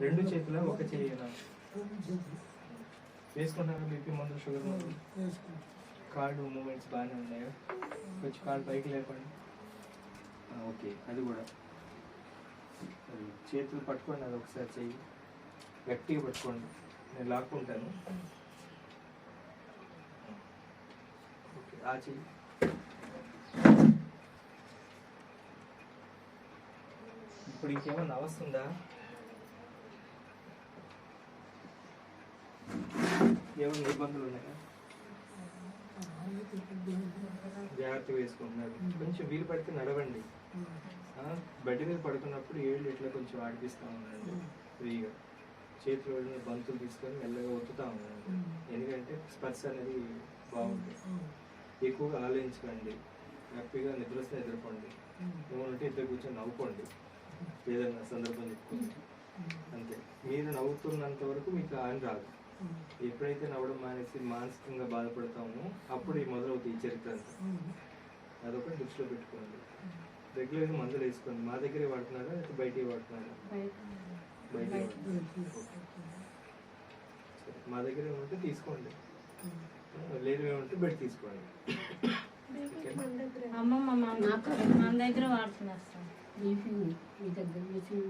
రెండు చేతుల ఒక చెయ్యినా వేసుకుంటారా బీపీ మందులు షుగర్ మందులు కార్డు మూమెంట్స్ బాగానే ఉన్నాయా? కొంచెం కార్డు పైకి లేపండి. ఓకే అది కూడా. చేతులు పట్టుకోండి అది ఒకసారి చెయ్యి. గట్టిగా పట్టుకోండి. నేను లాక్కుంటాను. ఓకే ఆ చెయ్యి. ఇప్పుడు ఇంకేమన్నా అవస్తుందా ఏమన్నా ఇబ్బందులు ఉన్నాయా? జాగ్రత్తగా వేసుకుంటున్నారు. కొంచెం వీలు పడితే నడవండి. బెడ్ మీద పడుకున్నప్పుడు ఏళ్ళు ఇట్లా కొంచెం ఆడిపిస్తూ ఉండండి. ఫ్రీగా. చేతిలో బంతులు తీసుకొని మెల్లగా ఒత్తుతా ఉండండి. ఎందుకంటే స్పర్శ అనేది బాగుంటుంది. ఎక్కువగా ఆలోచించకండి. హ్యాపీగా నిద్ర వస్తే నిద్రపోండి ఏమంటే ఇద్దరు కూర్చొని నవ్వుకోండి. ఏదైనా సందర్భం చెప్పుకోండి అంతే. మీరు నవ్వుతున్నంత వరకు మీకు ఆయన రాదు. ఎప్పుడైతే నవ్వడం మానేసి మానసికంగా బాధపడతామో అప్పుడు ఈ మొదలవుతాయి ఈ చరిత్ర అంతా. అదొకటి దృష్టిలో పెట్టుకోండి. రెగ్యులర్గా మందులు వేసుకోండి. మా దగ్గరే వాడుతున్నారా? లేకపోతే బయట. వాడుతున్నారా? బయట మా దగ్గర ఏమంటే తీసుకోండి. లేదు ఏమంటే బయట తీసుకోండి? అమ్మమ్మ మన దగ్గర. వాడుతున్నారు ఉంది మీ దగ్గర బిళ్ళ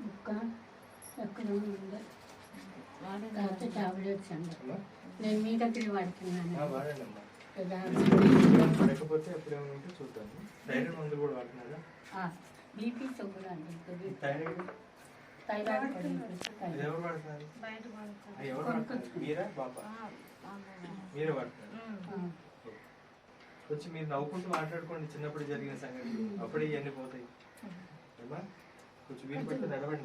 ముక్క. ఎక్కడ ఉంది లేకపోతే టాబ్లెట్స్ అండి అమ్మా? నేను మీ దగ్గర వాడుతున్నాను. బీపీ షుగర్ అండి వచ్చి మీరు నవ్వుకుంటూ మాట్లాడుకోండి చిన్నప్పుడు జరిగిన సంగతి అప్పుడే ఇవన్నీ పోతాయి. ఏమా కొంచెం వీలు పడితే నడవండి.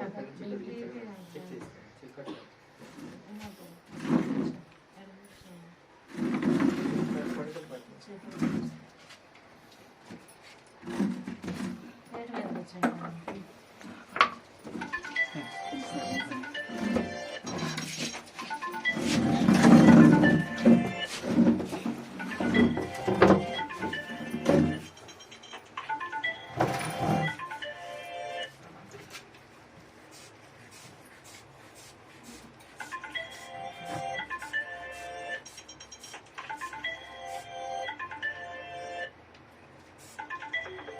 చెక్ చేసుకోండి చెక్ కట్టండి